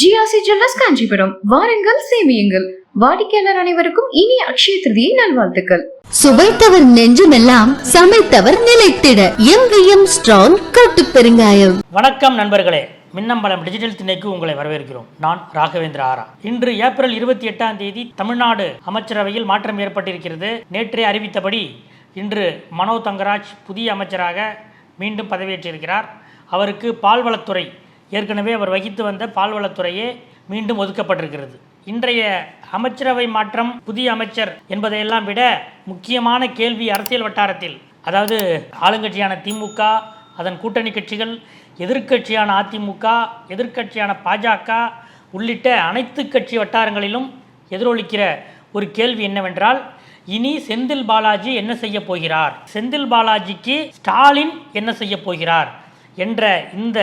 GRC jewellers Kanchipuram. வாருங்கள் சேமியுங்கள். வாடிக்கையாளர் அனைவருக்கும் இனிய அக்ஷய திருதியை நல்வாழ்த்துக்கள். சுவைத்தவர் நெஞ்சுமெல்லாம் சமைத்தவர் நிலைத்திட. எங்கேயும் ஸ்ட்ராங் கட்டு பெருங்காயம். வணக்கம் நண்பர்களே. மின்னம்பலம் டிஜிட்டல் திணைக்கு உங்களை வரவேற்கிறோம். நான் ராகவேந்திர ஆரா. இன்று ஏப்ரல் இருபத்தி எட்டாம் தேதி தமிழ்நாடு அமைச்சரவையில் மாற்றம் ஏற்பட்டிருக்கிறது. நேற்றே அறிவித்தபடி இன்று மனோ தங்கராஜ் புதிய அமைச்சராக மீண்டும் பதவியேற்றிருக்கிறார். அவருக்கு பால்வளத்துறை ஏற்கனவே அவர் வகித்து வந்த பால்வளத்துறையே மீண்டும் ஒதுக்கப்பட்டிருக்கிறது. இன்றைய அமைச்சரவை மாற்றம் புதிய அமைச்சர் என்பதையெல்லாம் விட முக்கியமான கேள்வி அரசியல் வட்டாரத்தில். அதாவது ஆளுங்கட்சியான திமுக அதன் கூட்டணி கட்சிகள் எதிர்க்கட்சியான அதிமுக எதிர்க்கட்சியான பாஜக உள்ளிட்ட அனைத்து கட்சி வட்டாரங்களிலும் எதிரொலிக்கிற ஒரு கேள்வி என்னவென்றால் இனி செந்தில் பாலாஜி என்ன செய்ய போகிறார்? செந்தில் பாலாஜிக்கு ஸ்டாலின் என்ன செய்ய போகிறார்? என்ற இந்த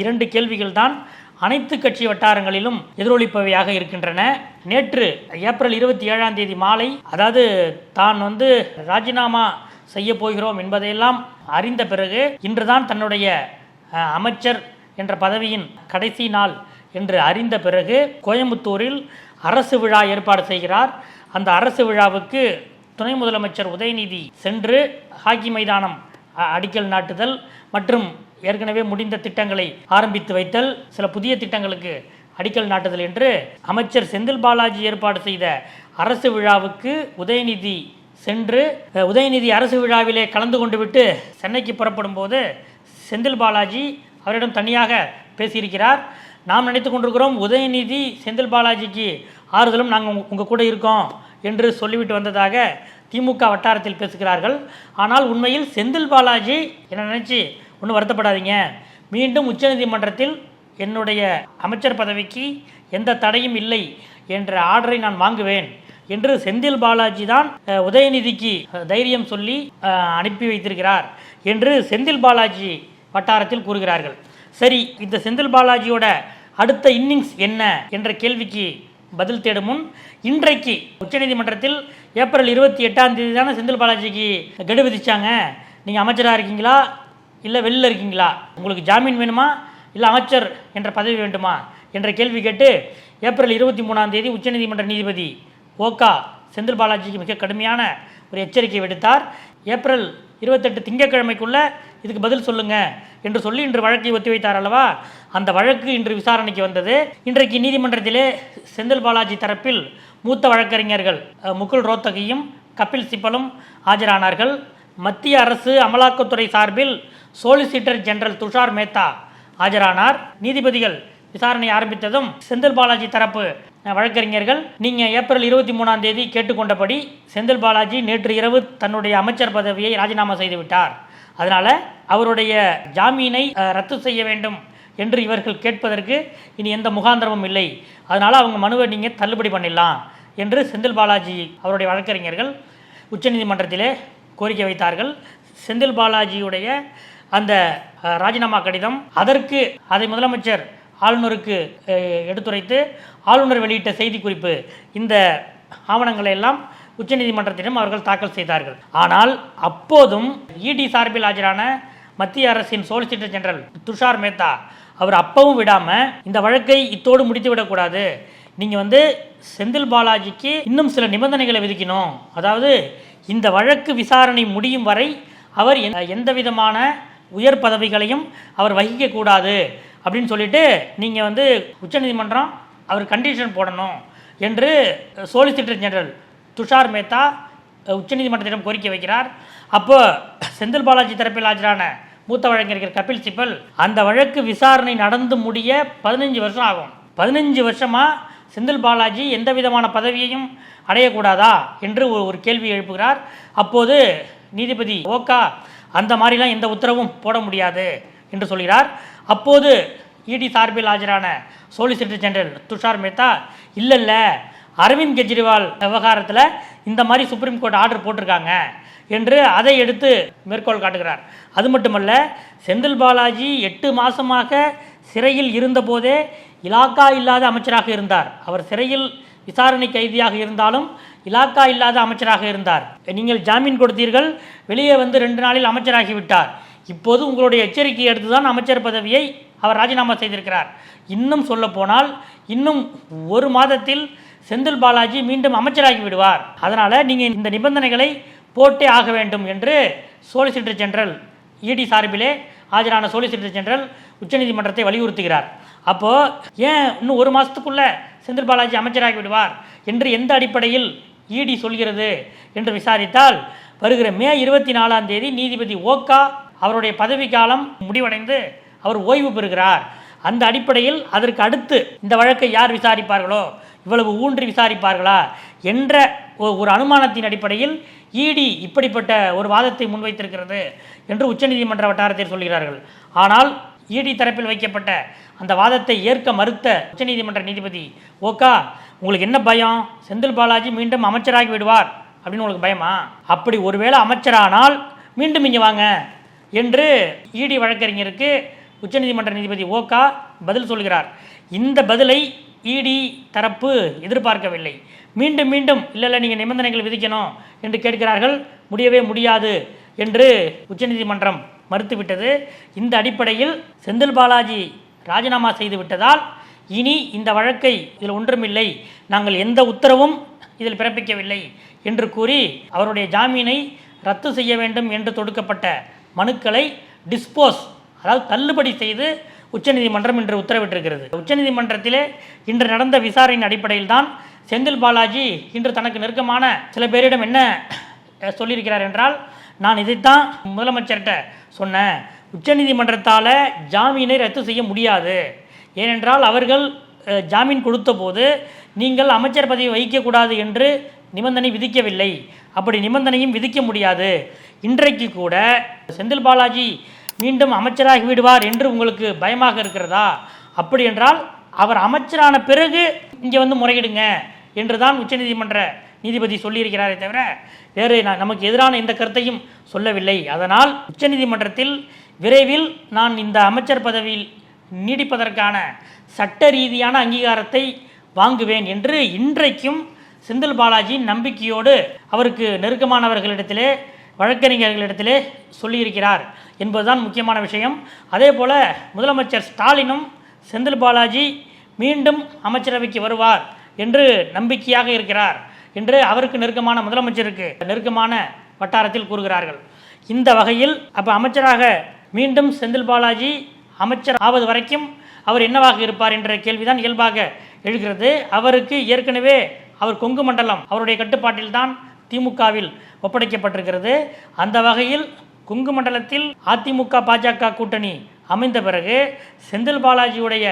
இரண்டு கேள்விகள் தான் அனைத்து கட்சி வட்டாரங்களிலும் எதிரொலிப்பவையாக இருக்கின்றன. நேற்று ஏப்ரல் இருபத்தி ஏழாம் தேதி மாலை அதாவது தான் வந்து ராஜினாமா செய்ய போகிறோம் என்பதையெல்லாம் அறிந்த பிறகு இன்றுதான் தன்னுடைய அமைச்சர் என்ற பதவியின் கடைசி நாள் என்று அறிந்த பிறகு கோயம்புத்தூரில் அரசு விழா ஏற்பாடு செய்கிறார். அந்த அரசு விழாவுக்கு துணை முதலமைச்சர் உதயநிதி சென்று ஹாக்கி மைதானம் அடிக்கல் நாட்டுதல் மற்றும் ஏற்கனவே முடிந்த திட்டங்களை ஆரம்பித்து வைத்தல் சில புதிய திட்டங்களுக்கு அடிக்கல் நாட்டுதல் என்று அமைச்சர் செந்தில் பாலாஜி ஏற்பாடு செய்த அரசு விழாவுக்கு உதயநிதி சென்று உதயநிதி அரசு விழாவிலே கலந்து கொண்டு விட்டு சென்னைக்கு புறப்படும் போது செந்தில் பாலாஜி அவரிடம் தனியாக பேசியிருக்கிறார். நாம் நினைத்து கொண்டிருக்கிறோம் உதயநிதி செந்தில் பாலாஜிக்கு ஆறுதலும் நாங்கள் உங்கள் கூட இருக்கோம் என்று சொல்லிவிட்டு வந்ததாக திமுக வட்டாரத்தில் பேசுகிறார்கள். ஆனால் உண்மையில் செந்தில் பாலாஜி என்ன நினச்சி ஒன்றும் வருத்தப்படாதீங்க. மீண்டும் உச்சநீதிமன்றத்தில் என்னுடைய அமைச்சர் பதவிக்கு எந்த தடையும் இல்லை என்ற ஆர்டரை நான் வாங்குவேன் என்று செந்தில் பாலாஜி தான் உதயநிதிக்கு தைரியம் சொல்லி அனுப்பி வைத்திருக்கிறார் என்று செந்தில் பாலாஜி வட்டாரத்தில் கூறுகிறார்கள். சரி இந்த செந்தில் பாலாஜியோட அடுத்த இன்னிங்ஸ் என்ன என்ற கேள்விக்கு பதில் தேடும் முன் இன்றைக்கு உச்சநீதிமன்றத்தில் ஏப்ரல் இருபத்தி எட்டாம் தேதி தானே செந்தில் பாலாஜிக்கு கெடு விதிச்சாங்க? நீங்கள் அமைச்சராக இருக்கீங்களா? இல்லை வெளியில் இருக்கீங்களா? உங்களுக்கு ஜாமீன் வேணுமா? இல்லை அமைச்சர் என்ற பதவி வேண்டுமா? என்ற கேள்வி கேட்டு ஏப்ரல் இருபத்தி மூணாம் தேதி உச்சநீதிமன்ற நீதிபதி ஓகா செந்தில் பாலாஜிக்கு மிக கடுமையான ஒரு எச்சரிக்கை விடுத்தார். ஏப்ரல் இருபத்தெட்டு திங்கட்கிழமைக்குள்ள இதுக்கு பதில் சொல்லுங்க என்று சொல்லி இன்று வழக்கை ஒத்திவைத்தார் அல்லவா? அந்த வழக்கு இன்று விசாரணைக்கு வந்தது. இன்றைக்கு நீதிமன்றத்திலே செந்தில் பாலாஜி தரப்பில் மூத்த வழக்கறிஞர்கள் முகுல் ரோத்தகியும் கபில் சிப்பலும் ஆஜரானார்கள். மத்திய அரசு அமலாக்கத்துறை சார்பில் சோலிசிட்டர் ஜெனரல் துஷார் மேத்தா ஆஜரானார். நீதிபதிகள் விசாரணை ஆரம்பித்ததும் செந்தில் பாலாஜி தரப்பு. வழக்கறிஞர்கள் நீங்கள் ஏப்ரல் இருபத்தி மூணாம் தேதி கேட்டுக்கொண்டபடி செந்தில் பாலாஜி நேற்று இரவு தன்னுடைய அமைச்சர் பதவியை ராஜினாமா செய்துவிட்டார் அதனால் அவருடைய ஜாமீனை ரத்து செய்ய வேண்டும் என்று இவர்கள் கேட்பதற்கு இனி எந்த முகாந்திரமும் இல்லை. அதனால் அவங்க மனுவை நீங்கள் தள்ளுபடி பண்ணிடலாம் என்று செந்தில் பாலாஜி அவருடைய வழக்கறிஞர்கள் உச்சநீதிமன்றத்திலே கோரிக்கை வைத்தார்கள். செந்தில் பாலாஜியுடைய அந்த ராஜினாமா கடிதம். அதற்கு அதை முதலமைச்சர் ஆளுநருக்கு எடுத்துரைத்து ஆளுநர் வெளியிட்ட செய்திக்குறிப்பு. இந்த ஆவணங்களை எல்லாம் உச்சநீதிமன்றத்திடம் அவர்கள் தாக்கல் செய்தார்கள். ஆனால் அப்போதும் இடி சார்பில் ஆஜரான மத்திய அரசின் சோலிசிட்டர் ஜெனரல் துஷார் மேத்தா அவர் அப்பவும் விடாமல் இந்த வழக்கை இத்தோடு முடித்து விடக்கூடாது. நீங்கள் வந்து செந்தில் பாலாஜிக்கு இன்னும் சில நிபந்தனைகளை விதிக்கணும். அதாவது இந்த வழக்கு விசாரணை முடியும் வரை அவர் எந்த- எந்த விதமான உயர் பதவிகளையும் அவர் வகிக்கக்கூடாது அப்படின்னு சொல்லிட்டு நீங்கள் வந்து உச்சநீதிமன்றம் அவர் கண்டிஷன் போடணும் என்று சோலிசிட்டர் ஜெனரல் துஷார் மேத்தா உச்சநீதிமன்றத்திடம் கோரிக்கை வைக்கிறார். அப்போ செந்தில் பாலாஜி தரப்பில் ஆஜரான மூத்த வழக்கறிஞர் கபில் சிபல் அந்த வழக்கு விசாரணை நடந்து முடிய பதினஞ்சு வருஷம் ஆகும். பதினஞ்சு வருஷமாக செந்தில் பாலாஜி எந்த விதமான பதவியையும் அடையக்கூடாதா என்று ஒரு ஒரு கேள்வி எழுப்புகிறார். அப்போது நீதிபதி ஓகா அந்த மாதிரிலாம் எந்த உத்தரவும் போட முடியாது என்று சொல்கிறார். அப்போது இடி சார்பில் ஆஜரான சோலிசிட்டர் ஜெனரல் துஷார் மேத்தா இல்லை இல்லை அரவிந்த் கெஜ்ரிவால் விவகாரத்தில் இந்த மாதிரி சுப்ரீம் கோர்ட் ஆர்டர் போட்டிருக்காங்க என்று அதை எடுத்து மேற்கோள் காட்டுகிறார். அது மட்டுமல்ல செந்தில் பாலாஜி எட்டு மாதமாக சிறையில் இருந்தபோதே இலாக்கா இல்லாத அமைச்சராக இருந்தார். அவர் சிறையில் விசாரணை கைதியாக இருந்தாலும் இலாக்கா இல்லாத அமைச்சராக இருந்தார். நீங்கள் ஜாமீன் கொடுத்தீர்கள் வெளியே வந்து ரெண்டு நாளில் அமைச்சராகிவிட்டார் இப்போது உங்களுடைய எச்சரிக்கையை எடுத்து தான் அமைச்சர் பதவியை அவர் ராஜினாமா செய்திருக்கிறார். இன்னும் சொல்ல போனால் இன்னும் ஒரு மாதத்தில் செந்தில் பாலாஜி மீண்டும் அமைச்சராகி விடுவார். அதனால் நீங்கள் இந்த நிபந்தனைகளை போட்டே ஆக வேண்டும் என்று சோலிசிட்டர் ஜெனரல் இடி சார்பிலே ஆஜரான சோலிசிட்டர் ஜெனரல் உச்சநீதிமன்றத்தை வலியுறுத்துகிறார். அப்போது ஏன் இன்னும் ஒரு மாதத்துக்குள்ளே செந்தில் பாலாஜி அமைச்சராகி விடுவார் என்று எந்த அடிப்படையில் இடி சொல்கிறது என்று விசாரித்தால் வருகிற மே இருபத்தி நாலாம் தேதி நீதிபதி ஓகா அவருடைய பதவிக்காலம் முடிவடைந்து அவர் ஓய்வு பெறுகிறார். அந்த அடிப்படையில் அதற்கு அடுத்து இந்த வழக்கை யார் விசாரிப்பார்களோ இவ்வளவு ஊன்றி விசாரிப்பார்களா என்ற ஒரு அனுமானத்தின் அடிப்படையில் இடி இப்படிப்பட்ட ஒரு வாதத்தை முன்வைத்திருக்கிறது என்று உச்சநீதிமன்ற வட்டாரத்தில் சொல்கிறார்கள். ஆனால் இடி தரப்பில் வைக்கப்பட்ட அந்த வாதத்தை ஏற்க மறுத்த உச்சநீதிமன்ற நீதிபதி ஓகா உங்களுக்கு என்ன பயம்? செந்தில் பாலாஜி மீண்டும் அமைச்சராகி விடுவார். அப்படின்னு உங்களுக்கு பயமா? அப்படி ஒருவேளை அமைச்சரானால் மீண்டும் இங்கே வாங்க என்று இடி வழக்கறிஞருக்கு உச்சநீதிமன்ற நீதிபதி ஓகா பதில் சொல்கிறார். இந்த பதிலை இடி தரப்பு எதிர்பார்க்கவில்லை. மீண்டும் மீண்டும் இல்லை இல்லை நீங்கள் நிபந்தனைகள் விதிக்கணும் என்று கேட்கிறார்கள். முடியவே முடியாது என்று உச்சநீதிமன்றம் மறுத்துவிட்டது. இந்த அடிப்படையில் செந்தில் பாலாஜி ராஜினாமா செய்து விட்டதால் இனி இந்த வழக்கை இதில் ஒன்றுமில்லை. நாங்கள் எந்த உத்தரவும் இதில் பிறப்பிக்கவில்லை என்று கூறி அவருடைய ஜாமீனை ரத்து செய்ய வேண்டும் என்று தொடுக்கப்பட்ட மனுக்களை டிஸ்போஸ் அதாவது தள்ளுபடி செய்து உச்சநீதிமன்றம் இன்று உத்தரவிட்டிருக்கிறது. உச்சநீதிமன்றத்திலே இன்று நடந்த விசாரணையின் அடிப்படையில் தான் செந்தில் பாலாஜி இன்று தனக்கு நெருக்கமான சில பேரிடம் என்ன சொல்லியிருக்கிறார் என்றால் நான் இதைத்தான் முதலமைச்சர்கிட்ட சொன்னேன். உச்சநீதிமன்றத்தால் ஜாமீனை ரத்து செய்ய முடியாது. ஏனென்றால் அவர்கள் ஜாமீன் கொடுத்தபோது நீங்கள் அமைச்சர் பதவி வகிக்கக்கூடாது என்று நிபந்தனை விதிக்கவில்லை. அப்படி நிபந்தனையும் விதிக்க முடியாது. இன்றைக்கு கூட செந்தில் பாலாஜி மீண்டும் அமைச்சராகி விடுவார் என்று உங்களுக்கு பயமாக இருக்கிறதா? அப்படி என்றால் அவர் அமைச்சரான பிறகு இங்கே வந்து முறையிடுங்க என்று தான் உச்சநீதிமன்ற நீதிபதி சொல்லியிருக்கிறாரே தவிர வேறு நமக்கு எதிரான எந்த கருத்தையும் சொல்லவில்லை. அதனால் உச்சநீதிமன்றத்தில் விரைவில் நான் இந்த அமைச்சர் பதவியில் நீடிப்பதற்கான சட்ட ரீதியான அங்கீகாரத்தை வாங்குவேன் என்று இன்றைக்கும் செந்தில் பாலாஜி நம்பிக்கையோடு அவருக்கு நெருக்கமானவர்களிடத்திலே வழக்கறிஞர்களிடத்திலே சொல்லியிருக்கிறார் என்பதுதான் முக்கியமான விஷயம். அதே போல் முதலமைச்சர் ஸ்டாலினும் செந்தில் பாலாஜி மீண்டும் அமைச்சரவைக்கு வருவார் என்று நம்பிக்கையாக இருக்கிறார். என்று அவருக்கு நெருக்கமான முதலமைச்சருக்கு நெருக்கமான வட்டாரத்தில் கூறுகிறார்கள். இந்த வகையில் அப்போ அமைச்சராக மீண்டும் செந்தில் பாலாஜி அமைச்சர் ஆவது வரைக்கும் அவர் என்னவாக இருப்பார் என்ற கேள்விதான் இயல்பாக எழுகிறது. அவருக்கு ஏற்கனவே அவர் கொங்கு மண்டலம் அவருடைய கட்டுப்பாட்டில்தான் திமுகவில் ஒப்படைக்கப்பட்டிருக்கிறது. அந்த வகையில் கொங்கு மண்டலத்தில் அதிமுக பாஜக கூட்டணி அமைந்த பிறகு செந்தில் பாலாஜியுடைய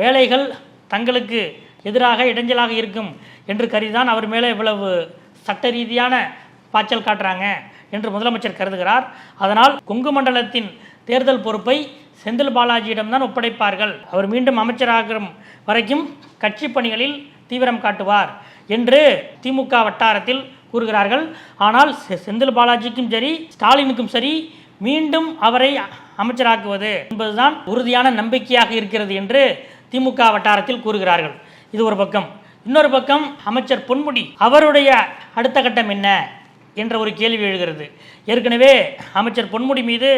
வேலைகள் தங்களுக்கு எதிராக இடைஞ்சலாக இருக்கும் என்று கருதிதான் அவர் மேலே இவ்வளவு சட்ட ரீதியான பாய்ச்சல் காட்டுறாங்க என்று முதலமைச்சர் கருதுகிறார். அதனால் கொங்கு மண்டலத்தின் தேர்தல் பொறுப்பை செந்தில் பாலாஜியிடம்தான் ஒப்படைப்பார்கள். அவர் மீண்டும் அமைச்சராகும் வரைக்கும் கட்சி பணிகளில் தீவிரம் காட்டுவார் என்று திமுக வட்டாரத்தில் கூறுகிறார்கள். ஆனால் செ- செந்தில் பாலாஜிக்கும் சரி ஸ்டாலினுக்கும் சரி மீண்டும் அவரை அமைச்சராக்குவது என்பதுதான் உறுதியான நம்பிக்கையாக இருக்கிறது என்று திமுக வட்டாரத்தில் கூறுகிறார்கள். இது ஒரு பக்கம். இன்னொரு பக்கம் அமைச்சர் பொன்முடி அவருடைய அடுத்த கட்டம் என்ன என்ற ஒரு கேள்வி எழுகிறது. ஏற்கனவே அமைச்சர் பொன்முடி மீது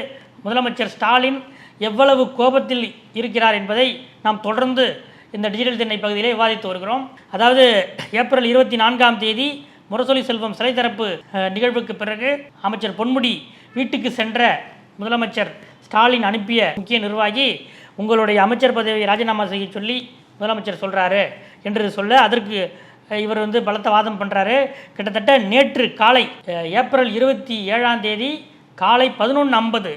முதலமைச்சர் ஸ்டாலின் எவ்வளவு கோபத்தில் இருக்கிறார் என்பதை நாம் தொடர்ந்து இந்த டிஜிட்டல் திண்ணை பகுதியிலே விவாதித்து வருகிறோம். அதாவது ஏப்ரல் இருபத்தி நான்காம் தேதி முரசொலி செல்வம் சிலை தரப்பு நிகழ்வுக்கு பிறகு அமைச்சர் பொன்முடி வீட்டுக்கு சென்ற முதலமைச்சர் ஸ்டாலின் அனுப்பிய முக்கிய நிர்வாகி உங்களுடைய அமைச்சர் பதவியை ராஜினாமா செய்ய சொல்லி முதலமைச்சர் சொல்கிறாரு என்று சொல்ல அதற்கு இவர் வந்து பலத்த வாதம் பண்ணுறாரு கிட்டத்தட்ட நேற்று காலை ஏப்ரல் இருபத்தி ஏழாம் தேதி காலை பதினொன்று ஐம்பது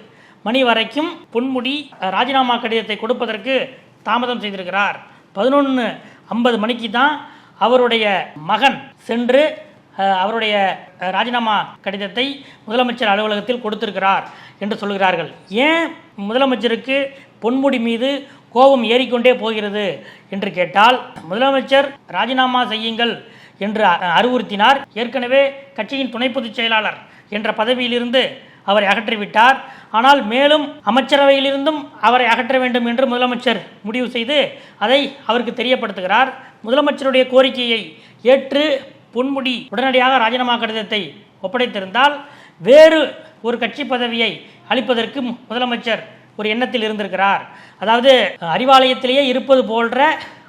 மணி வரைக்கும் பொன்முடி ராஜினாமா கடிதத்தை கொடுப்பதற்கு தாமதம் செய்திருக்கிறார். பதினொன்று ஐம்பது மணிக்கு தான் அவருடைய மகன் சென்று அவருடைய ராஜினாமா கடிதத்தை முதலமைச்சர் அலுவலகத்தில் கொடுத்திருக்கிறார் என்று சொல்கிறார்கள். ஏன் முதலமைச்சருக்கு பொன்முடி மீது கோபம் ஏறிக்கொண்டே போகிறது என்று கேட்டால் முதலமைச்சர் ராஜினாமா செய்யுங்கள் என்று அறிவுறுத்தினார். ஏற்கனவே கட்சியின் துணை பொதுச் செயலாளர் என்ற பதவியிலிருந்து அவரை அகற்றிவிட்டார். ஆனால் மேலும் அமைச்சரவையிலிருந்தும் அவரை அகற்ற வேண்டும் என்று முதலமைச்சர் முடிவு செய்து அதை அவருக்கு தெரியப்படுத்துகிறார். முதலமைச்சருடைய கோரிக்கையை ஏற்று பொன்முடி உடனடியாக ராஜினாமா கடிதத்தை ஒப்படைத்திருந்தால் வேறு ஒரு கட்சி பதவியை அளிப்பதற்கு முதலமைச்சர் ஒரு எண்ணத்தில் இருந்திருக்கிறார். அதாவது அறிவாலயத்திலேயே இருப்பது போன்ற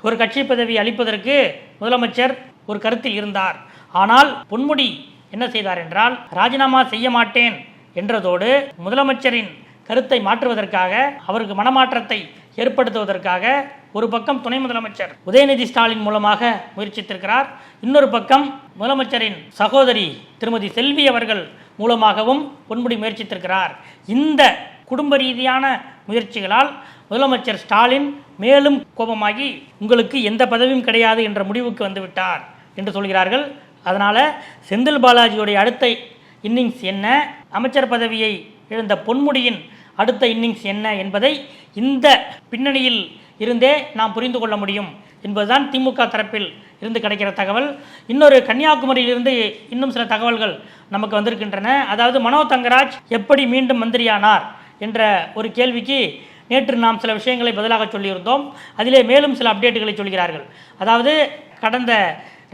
ஒரு கட்சி பதவி அளிப்பதற்கு முதலமைச்சர் ஒரு கருத்தில் இருந்தார். ஆனால் பொன்முடி என்ன செய்தார் என்றால் ராஜினாமா செய்ய மாட்டேன் என்றதோடு முதலமைச்சரின் கருத்தை மாற்றுவதற்காக அவருக்கு மனமாற்றத்தை ஏற்படுத்துவதற்காக ஒரு பக்கம் துணை முதலமைச்சர் உதயநிதி ஸ்டாலின் மூலமாக முயற்சித்திருக்கிறார். இன்னொரு பக்கம் முதலமைச்சரின் சகோதரி திருமதி செல்வி அவர்கள் மூலமாகவும் பொன்முடி முயற்சித்திருக்கிறார். இந்த குடும்ப ரீதியான முயற்சிகளால் முதலமைச்சர் ஸ்டாலின் மேலும் கோபமாகி உங்களுக்கு எந்த பதவியும் கிடையாது என்ற முடிவுக்கு வந்துவிட்டார் என்று சொல்கிறார்கள். அதனால் செந்தில் பாலாஜியுடைய அடுத்த இன்னிங்ஸ் என்ன அமைச்சர் பதவியை இழந்த பொன்முடியின் அடுத்த இன்னிங்ஸ் என்ன என்பதை இந்த பின்னணியில் இருந்தே நாம் புரிந்து கொள்ள முடியும் என்பதுதான் திமுக தரப்பில் இருந்து கிடைக்கிற தகவல். இன்னொரு கன்னியாகுமரியிலிருந்து இன்னும் சில தகவல்கள் நமக்கு வந்திருக்கின்றன. அதாவது மனோ தங்கராஜ் எப்படி மீண்டும் மந்திரியானார்? என்ற ஒரு கேள்விக்கு நேற்று நாம் சில விஷயங்களை பதிலாக சொல்லியிருந்தோம். அதிலே மேலும் சில அப்டேட்டுகளை சொல்கிறார்கள். அதாவது கடந்த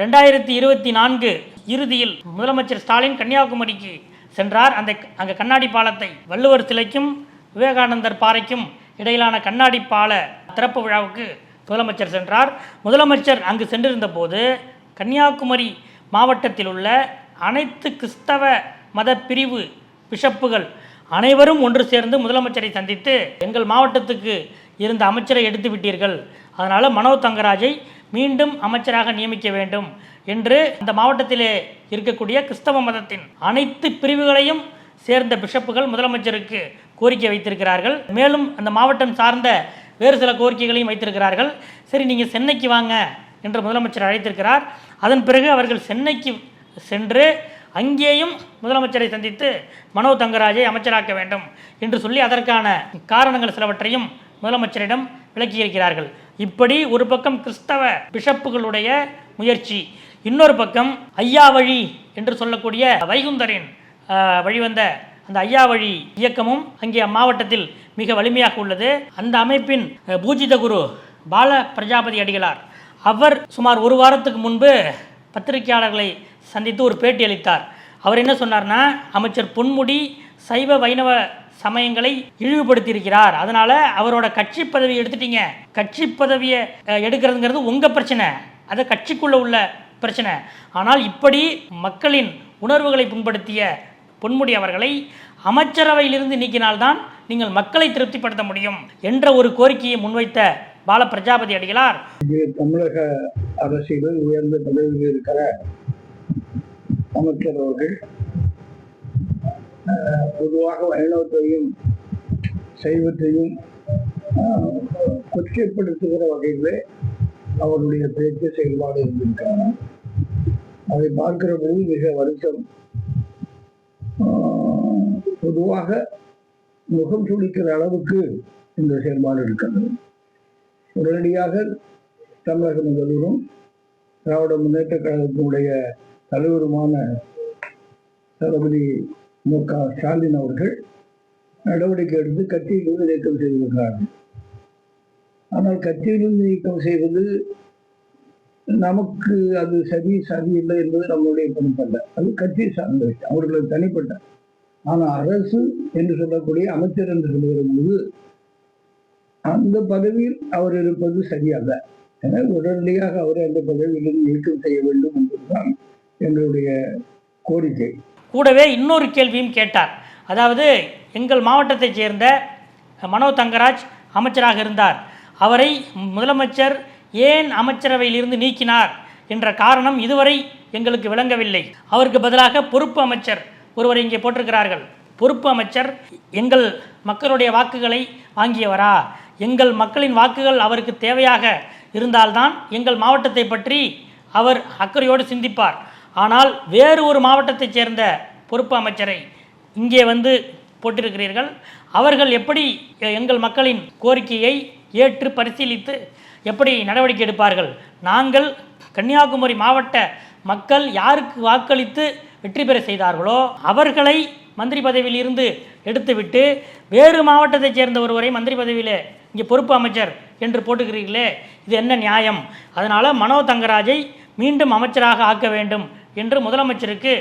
ரெண்டாயிரத்தி இருபத்தி நான்கு இறுதியில் முதலமைச்சர் ஸ்டாலின் கன்னியாகுமரிக்கு சென்றார். அந்த அங்கே கண்ணாடி பாலத்தை வள்ளுவர் சிலைக்கும் விவேகானந்தர் பாறைக்கும் இடையிலான கண்ணாடி பால திறப்பு விழாவுக்கு முதலமைச்சர் சென்றார். முதலமைச்சர் அங்கு சென்றிருந்த போது கன்னியாகுமரி மாவட்டத்தில் உள்ள அனைத்து கிறிஸ்தவ மத பிரிவு பிஷப்புகள் அனைவரும் ஒன்று சேர்ந்து முதலமைச்சரை சந்தித்து எங்கள் மாவட்டத்துக்கு இருந்த அமைச்சரை எடுத்து விட்டீர்கள். அதனால் மனோ தங்கராஜை மீண்டும் அமைச்சராக நியமிக்க வேண்டும் என்று இந்த மாவட்டத்திலே இருக்கக்கூடிய கிறிஸ்தவ மதத்தின் அனைத்து பிரிவுகளையும் சேர்ந்த பிஷப்புகள் முதலமைச்சருக்கு கோரிக்கை வைத்திருக்கிறார்கள். மேலும் அந்த மாவட்டம் சார்ந்த வேறு சில கோரிக்கைகளையும் வைத்திருக்கிறார்கள். சரி நீங்கள் சென்னைக்கு வாங்க என்று முதலமைச்சர் அழைத்திருக்கிறார். அதன் பிறகு அவர்கள் சென்னைக்கு சென்று அங்கேயும் முதலமைச்சரை சந்தித்து மனோ தங்கராஜை அமைச்சராக்க வேண்டும் என்று சொல்லி அதற்கான காரணங்கள் சிலவற்றையும் முதலமைச்சரிடம் விளக்கியிருக்கிறார்கள். இப்படி ஒரு பக்கம் கிறிஸ்தவ பிஷப்புகளுடைய முயற்சி இன்னொரு பக்கம் ஐயா வழி என்று சொல்லக்கூடிய வைகுந்தரின் வழிவந்த அந்த ஐயா வழி இயக்கமும் அங்கே அம்மாவட்டத்தில் மிக வலிமையாக உள்ளது. அந்த அமைப்பின் பூஜித குரு பால பிரஜாபதி அடிகளார். அவர் சுமார் ஒரு வாரத்துக்கு முன்பு பத்திரிகையாளர்களை சந்தித்து ஒரு பேட்டி அளித்தார். அவர் என்ன சொன்னார்னா அமைச்சர் பொன்முடி சைவ வைணவ சமயங்களை இழிவுபடுத்தியிருக்கிறார். அதனால அவரோட கட்சி பதவியை எடுத்துட்டீங்க. கட்சி பதவியை எடுக்கிறதுங்கிறது உங்க பிரச்சனை. அது கட்சிக்குள்ள உள்ள பிரச்சனை. ஆனால் இப்படி மக்களின் உணர்வுகளை புண்படுத்திய பொன்முடி அவர்களை அமைச்சரவையிலிருந்து நீக்கினால்தான் நீங்கள் மக்களை திருப்திப்படுத்த முடியும் என்ற ஒரு கோரிக்கையை முன்வைத்த பால பிரஜாபதி அடிகளார். தமிழக அரசியலில் உயர்ந்த பதவியில் இருக்கிற அமைச்சர் அவர்கள் பொதுவாக வைணவத்தையும் சைவத்தையும் கொச்சைப்படுத்துகிற வகையிலே அவருடைய பேச்சு செயல்பாடு இருந்திருக்காங்க அதை பார்க்கிற போது மிக வருத்தம். பொதுவாக முகம் சுளிக்கிற அளவுக்கு இந்த செயல்பாடு இருக்கிறது உடனடியாக தமிழக முதல்வரும் திராவிட முன்னேற்ற கழகத்தினுடைய தலைவருமான தளபதி மு க ஸ்டாலின் அவர்கள் நடவடிக்கை எடுத்து கட்சியிலிருந்து நீக்கம் செய்திருக்கிறார்கள். ஆனால் கட்சியிலிருந்து நீக்கம் செய்வது நமக்கு அது சரி சரியில்லை என்பது நம்மளுடைய பொறுப்பல்ல. அது கட்சி சார்ந்த விஷயம். அவர்களுக்கு தனிப்பட்ட. ஆனால் அரசு என்று சொல்லக்கூடிய அமைச்சர் என்று சொல்லுகிற போது அந்த பதவியில் அவர் இருப்பது சரியல்ல. எனவே உடனடியாக அவரை அந்த பதவியிலிருந்து நீக்கம் செய்ய வேண்டும் என்பதுதான் எங்களுடைய கோரிக்கை. கூடவே இன்னொரு கேள்வியும் கேட்டார். அதாவது எங்கள் மாவட்டத்தைச் சேர்ந்த மனோ தங்கராஜ் அமைச்சராக இருந்தார். அவரை முதலமைச்சர் ஏன் அமைச்சரவையிலிருந்து நீக்கினார் என்ற காரணம் இதுவரை எங்களுக்கு விளங்கவில்லை. அவருக்கு பதிலாக பொறுப்பு அமைச்சர் ஒருவரை இங்கே போட்டிருக்கிறார்கள். பொறுப்பு அமைச்சர் எங்கள் மக்களுடைய வாக்குகளை வாங்கியவரா? எங்கள் மக்களின் வாக்குகள் அவருக்கு தேவையாக இருந்தால்தான் எங்கள் மாவட்டத்தை பற்றி அவர் அக்கறையோடு சிந்திப்பார். ஆனால் வேறு ஒரு மாவட்டத்தைச் சேர்ந்த பொறுப்பு அமைச்சரை இங்கே வந்து போட்டிருக்கிறீர்கள். அவர்கள் எப்படி எங்கள் மக்களின் கோரிக்கையை ஏற்று பரிசீலித்து எப்படி நடவடிக்கை எடுப்பார்கள்? நாங்கள் கன்னியாகுமரி மாவட்ட மக்கள் யாருக்கு வாக்களித்து வெற்றி பெற செய்தார்களோ அவர்களை மந்திரி பதவியில் இருந்து எடுத்துவிட்டு வேறு மாவட்டத்தைச் சேர்ந்த ஒருவரை மந்திரி பதவியில் இங்கே பொறுப்பு அமைச்சர் என்று போட்டுக்கிறீர்களே இது என்ன நியாயம்? அதனால் மனோ தங்கராஜை மீண்டும் அமைச்சராக ஆக்க வேண்டும் என்று முதலமைச்சருக்கு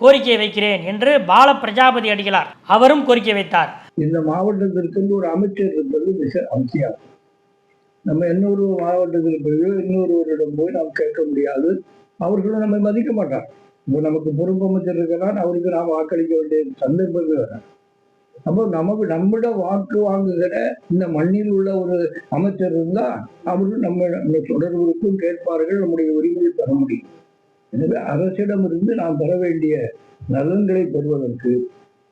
கோரிக்கை வைக்கிறேன் என்று பால பிரஜாபதி அடிகளார். அவரும் கோரிக்கை வைத்தார். இந்த மாவட்டத்திற்கு ஒரு அமைச்சர் இருப்பது மிக அவசியம். நம்ம இன்னொரு மாவட்டத்தில் போயோ இன்னொருவரிடம் போய் நாம் கேட்க முடியாது. அவர்களும் நம்மை மதிக்க மாட்டார். இப்போ நமக்கு பொறுப்பு அமைச்சர் இருக்கிறான் அவருக்கு நாம் வாக்களிக்க வேண்டிய சந்தர்ப்பமே வரும் அப்போ நமக்கு நம்மிடம் வாக்கு வாங்குகிற இந்த மண்ணில் உள்ள ஒரு அமைச்சர் இருந்தால் அவர்கள் நம்ம நம்ம தொடர்புக்கும் கேட்பார்கள் நம்முடைய உரிமையை பெற முடியும். எனவே அரசிடமிருந்து நாம் பெற வேண்டிய நலன்களை பெறுவதற்கு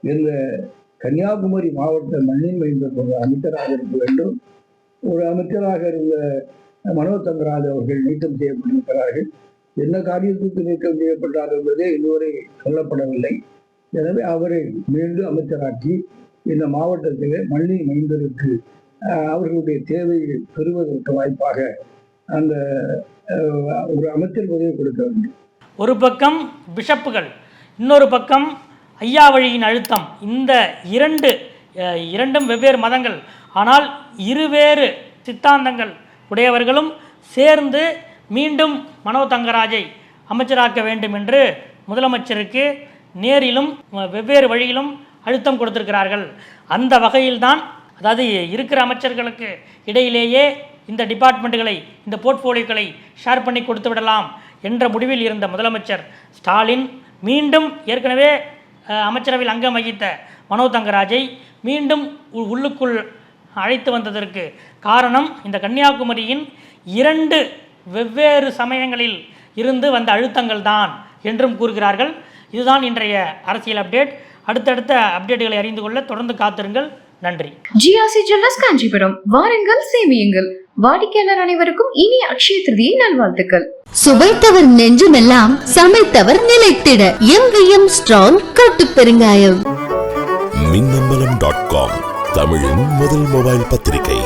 இந்த கன்னியாகுமரி மாவட்ட மண்ணின் மைந்தர் ஒரு அமைச்சராக இருக்க வேண்டும். ஒரு அமைச்சராக இருந்த மனோ தங்கராஜ் அவர்கள் நீக்கம் செய்யப்பட்டிருக்கிறார்கள். என்ன காரியத்துக்கு நீக்கம் செய்யப்பட்டார் என்பதே இதுவரை சொல்லப்படவில்லை. எனவே அவரை மீண்டும் அமைச்சராக்கி இந்த மாவட்டத்திலே மண்ணின் மைந்தருக்கு அவர்களுடைய தேவையை பெறுவதற்கு வாய்ப்பாக அந்த ஒரு அமைச்சர் உதவி கொடுக்க வேண்டும். ஒரு பக்கம் பிஷப்புகள் இன்னொரு பக்கம் ஐயா வழியின் அழுத்தம். இந்த இரண்டு இரண்டும் வெவ்வேறு மதங்கள். ஆனால் இருவேறு சித்தாந்தங்கள் உடையவர்களும் சேர்ந்து மீண்டும் மனோ தங்கராஜை அமைச்சராக்க வேண்டும் என்று முதலமைச்சருக்கு நேரிலும் வெவ்வேறு வழியிலும் அழுத்தம் கொடுத்திருக்கிறார்கள். அந்த வகையில்தான் அதாவது இருக்கிற அமைச்சர்களுக்கு இடையிலேயே இந்த டிபார்ட்மெண்ட்டுகளை இந்த போர்ட்ஃபோலியோக்களை ஷேர் பண்ணி கொடுத்து விடலாம். என்ற முடிவில் இருந்த முதலமைச்சர் ஸ்டாலின் மீண்டும் ஏற்கனவே அமைச்சரவையில் அங்கம் வகித்த மனோ தங்கராஜை மீண்டும் உள்ளுக்குள் அழைத்து வந்ததற்கு காரணம் இந்த கன்னியாகுமரியின் இரண்டு வெவ்வேறு சமயங்களில் இருந்து வந்த அழுத்தங்கள் தான் என்றும் கூறுகிறார்கள். இதுதான் இன்றைய அரசியல் அப்டேட். அடுத்தடுத்த அப்டேட்டுகளை அறிந்து கொள்ள தொடர்ந்து காத்திருங்கள். நன்றி. ஜிஆர்சி ஜுவல்லர்ஸ் காஞ்சிபுரம் வாருங்கள் சேமியுங்கள். வாடிக்கையாளர் அனைவருக்கும் இனிய அக்ஷய திருதியை நல்வாழ்த்துக்கள். சுவைத்தவர் நெஞ்சமெல்லாம் சமைத்தவர் நிலைத்திட. எங்கேயும் ஸ்ட்ராங் கட்டு பெருங்காயம். மின்னம்பலம் டாட் காம் தமிழின் முதல் மொபைல் பத்திரிகை.